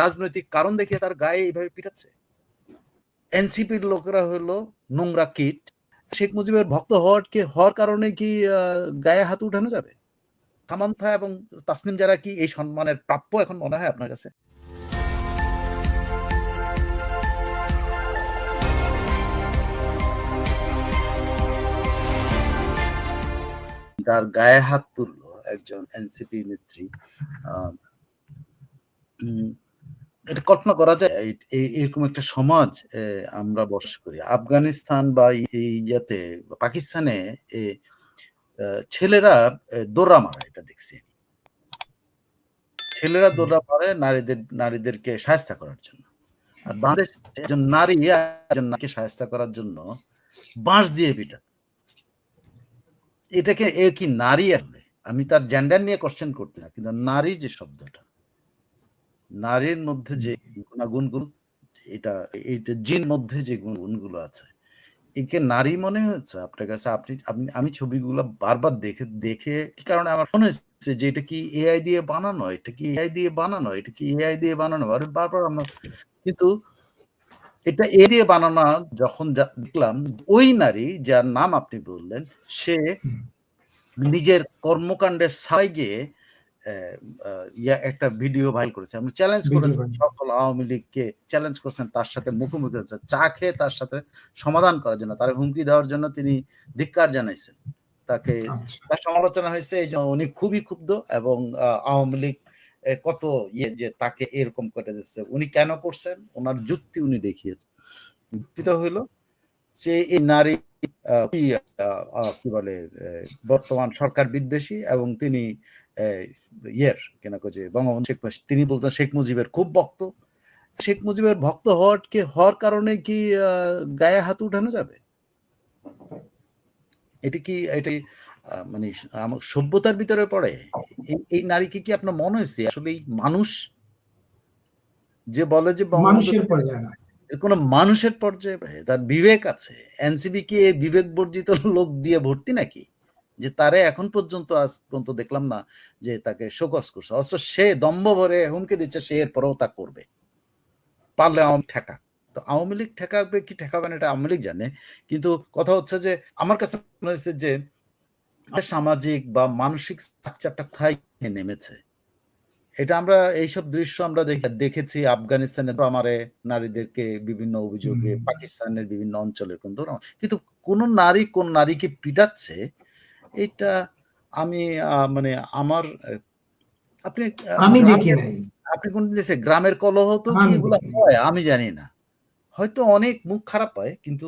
রাজনৈতিক কারণ দেখিয়ে তার গায়ে এইভাবে পিটাচ্ছে। এনসিপির লোকেরা হলো নোংরা কিট। শেখ মুজিবের ভক্ত হওয়ার কি হওয়ার কারণে কি গায়ে হাত উঠানো যাবে? সামান্থা এবং তাসনিম যারা কি এই সম্মানের প্রাপ্য এখন মনে হয় আপনার কাছে? যার গায়ে হাত তুললো একজন এনসিপি নেত্রী এটা কল্পনা করা যায় এরকম একটা সমাজ আমরা বসবাস করি। আফগানিস্তান বা ইয়াতে পাকিস্তানে ছেলেরা দৌড়া মারে এটা দেখছি ছেলেরা দৌড়া মারে নারীদের নারীদেরকে সাহায্য করার জন্য। আর বাংলাদেশ একজন নারী একজন নারীকে সাহায্য করার জন্য বাঁশ দিয়ে পিটা এটাকে এ কি নারী আসলে আমি তার জেন্ডার নিয়ে কোশ্চেন করতে না কিন্তু নারী যে শব্দটা। নারীর মধ্যে যে গুণগুলো এটা এইটা জিন মধ্যে যে গুণগুলো আছে একে নারী মনে হচ্ছে আপনার কাছে আপনি আপনি আমি ছবিগুলো বারবার দেখে দেখে কি কারণে আমার মনে হচ্ছে যে এটা কি এআই দিয়ে বানানো? এটা কি এআই দিয়ে বানানো? এটা কি এআই দিয়ে বানানো? আর বারবার আমরা কিন্তু এটা এ দিয়ে বানানো যখন দেখলাম ওই নারী যার নাম আপনি বললেন সে নিজের কর্মকাণ্ডের সাই গিয়ে একটা ভিডিও ভাইরাল করেছে। আমি চ্যালেঞ্জ করেছেন সকল আওয়ামী লীগকে চ্যালেঞ্জ করেছেন তার সাথে মুখোমুখি হচ্ছে চা খেয়ে তার সাথে সমাধান করার জন্য তার হুমকি দেওয়ার জন্য তিনি ধিক্কার জানাইছেন। তাকে আচ্ছা। তার সমালোচনা হয়েছে এই জন্য উনি খুবই ক্ষুব্ধ এবং আওয়ামী লীগ কত ইয়ে যে তাকে এরকম করে দিচ্ছে উনি কেন করছেন? ওনার যুক্তি উনি দেখিয়েছেন। যুক্তিটা হইল যে এই নারী কি বলে বর্তমান সরকার বিদ্বেষী এবং তিনি ইয়ের কেন যে, বঙ্গবন্ধু শেখ তিনি বলতেন শেখ মুজিবের খুব ভক্ত। শেখ মুজিবের ভক্ত হওয়ার কি, হওয়ার কারণে কি গায়ে হাত উঠানো যাবে? এটি কি, এটি মানে সভ্যতার ভিতরে পড়ে? এই নারীকে কি আপনার মনে হয়েছে? আসলে মানুষ যে বলে যে মানুষের পর্যায়ে না। কোন মানুষের পর্যায়ে তার বিবেক আছে। এনসিবি কি এই বিবেক বর্জিত লোক দিয়ে ভর্তি নাকি? যে তারে এখন পর্যন্ত, আজ পর্যন্ত দেখলাম না যে তাকে শোকস করছে। অথচ সে দম্ভ ভরে হুমকি দিচ্ছে, সে এরপরেও তা করবে। পারলে আওয়ামী ঠেকা তো আওয়ামী লীগ ঠেকাবে কি ঠেকাবে না, এটা আওয়ামী লীগ জানে। কিন্তু কথা হচ্ছে যে, আমার কাছে মনে হয়েছে যে সামাজিক বা মানসিক স্ট্রাকচারটা কোথায় নেমেছে? এটা আমরা এইসব দৃশ্য আমরা দেখেছি আফগানিস্তানে আমারে নারীদেরকে বিভিন্ন অভিযোগে পাকিস্তানের বিভিন্ন অঞ্চলের কোন কিন্তু কোন নারী কোন নারীকে পিটাচ্ছে এটা আমি মানে আমার আপনি আমি দেখি নাই। আপনি কোন দেশে গ্রামের কলহ তো এগুলো হয়? আমি জানি না। হয়তো অনেক মুখ খারাপ হয় কিন্তু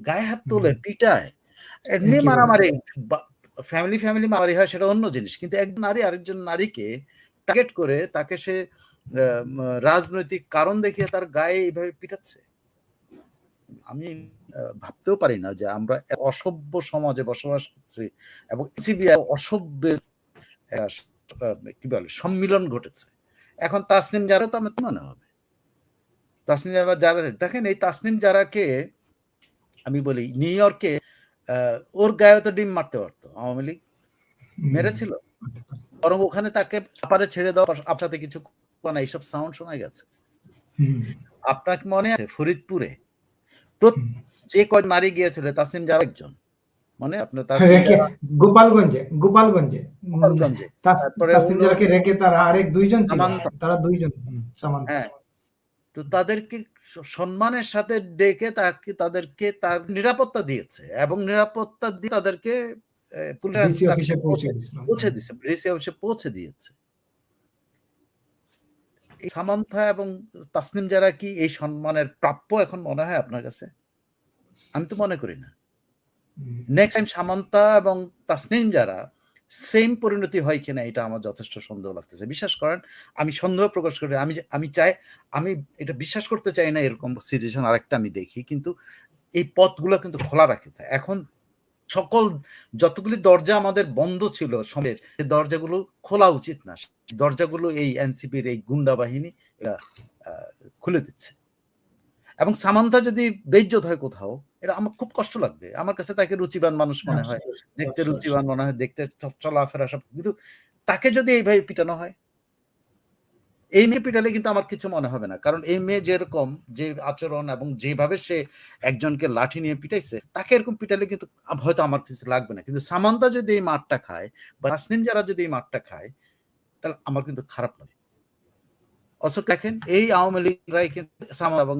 গায়ে হাত তোলে পিটায়। এমনি মারামারি ফ্যামিলি ফ্যামিলি মারামারি হয় সেটা অন্য জিনিস কিন্তু একজন নারী আরেকজন নারীকে টার্গেট করে তাকে সে রাজনৈতিক কারণ দেখিয়ে তার গায়ে এইভাবে পিটাচ্ছে। আমি ভাবতেও পারি না যে আমরা অসভ্য সমাজে বসবাস করছি এবং সিবিআই অসভ্যের কি বলে সম্মিলন ঘটেছে। এখন তাসনিম যারা তো আমার মনে হবে। তাসনিম যারা দেখেন এই তাসনিম যারাকে আমি বলি নিউ ইয়র্কে ওর গায়ে তো ডিম মারতে পারতো। আওয়ামী লীগ মেরেছিল। বরং ওখানে তাকে আপারে ছেড়ে দেওয়া আপনাতে কিছু না এইসব সাউন্ড শোনা গেছে। আপনার মনে আছে? ফরিদপুরে যে কয় নারী গিয়েছিল তাসিম যার একজন। মানে আপনার গোপালগঞ্জে গোপালগঞ্জে। গোপালগঞ্জে। তাসিম যারাকে রেখে তারা আরেক দুইজন তারা দুইজন হ্যাঁ। তো তাদেরকে সম্মানের সাথে ডেকে তাকে তাদেরকে তার নিরাপত্তা দিয়েছে এবং নিরাপত্তা দিয়ে তাদেরকে পৌঁছে দিয়েছে ডিসি অফিসে পৌঁছে দিয়েছে। সামান্থা এবং তাসনিম যারা কি এই সম্মানের প্রাপ্য এখন মনে হয় আপনার কাছে? আমি তো মনে করি না। নেক্সট টাইম সামান্তা এবং তাসনিম যারা সেম পরিণতি হয় কিনা এটা আমার যথেষ্ট সন্দেহ লাগতেছে। বিশ্বাস করেন আমি সন্দেহ প্রকাশ করি। আমি আমি চাই আমি এটা বিশ্বাস করতে চাই না এরকম সিচুয়েশন আরেকটা আমি দেখি। কিন্তু এই পথগুলো কিন্তু খোলা রাখেছে এখন সকল যতগুলি দরজা আমাদের বন্ধ ছিল সমের দরজাগুলো খোলা উচিত না। দরজাগুলো এই এনসিপির এই গুন্ডা বাহিনী খুলে দিচ্ছে। এবং সামান্তা যদি বেজ্জত হয় কোথাও এটা আমার খুব কষ্ট লাগবে। আমার কাছে তাকে রুচিবান মানুষ মনে হয়। দেখতে রুচিবান মনে হয় দেখতে চলাফেরা সব কিন্তু তাকে যদি এইভাবে পিটানো হয় এই মেয়ে পিটালে কিন্তু আমার কিছু মনে হবে না। কারণ এই মেয়ে যেরকম যে আচরণ এবং যেভাবে সে একজনকে লাঠি নিয়ে পিটাইছে, তাকে এরকম পিটালে কিন্তু হয়তো আমার কিছু লাগবে না। কিন্তু সামান্তা যদি এই মাঠটা খায় বা যারা যদি এই মাঠটা খায়, তাহলে আমার কিন্তু খারাপ লাগে। অথচ দেখেন এই আওয়ামী লীগরাই কিন্তু সামান্তা এবং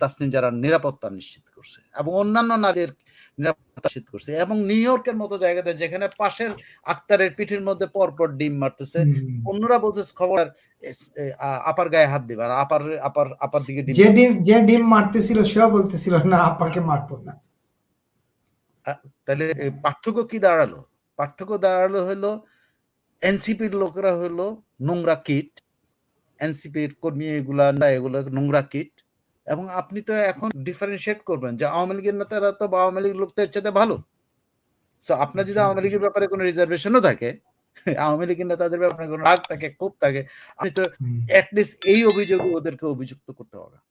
তাসনিম যারা নিরাপত্তা নিশ্চিত করছে এবং অন্যান্য নারীর নিরাপত্তা নিশ্চিত করছে এবং নিউ ইয়র্কের মতো জায়গাতে যেখানে পাশের আক্তারের পিঠের মধ্যে পরপর ডিম মারতেছে অন্যরা বলছে খবর আপার গায়ে হাত দিবা আর আপার আপার আপার দিকে ডিম যে ডিম যে ডিম মারতেছিল সেও বলতেছিল না আপাকে মারবো না। তাহলে পার্থক্য কি দাঁড়াল? পার্থক্য দাঁড়াল হলো এনসিপির লোকেরা হলো নোংরা কিট এনসিপির কর্মী এগুলা না এগুলো নোংরা কিট। এবং আপনি তো এখন ডিফারেন্সিয়েট করবেন যে আওয়ামী লীগের নেতারা তো বা আওয়ামী লীগ লোকদের চেয়ে ভালো। সো আপনার যদি আওয়ামী লীগের ব্যাপারে কোনো রিজার্ভেশনও থাকে আওয়ামী লীগের নেতাদের ব্যাপারে কোনো রাগ থাকে ক্ষোভ থাকে আপনি তো। অ্যাটলিস্ট এই অভিযোগ ওদেরকে অভিযুক্ত করতে পারবেন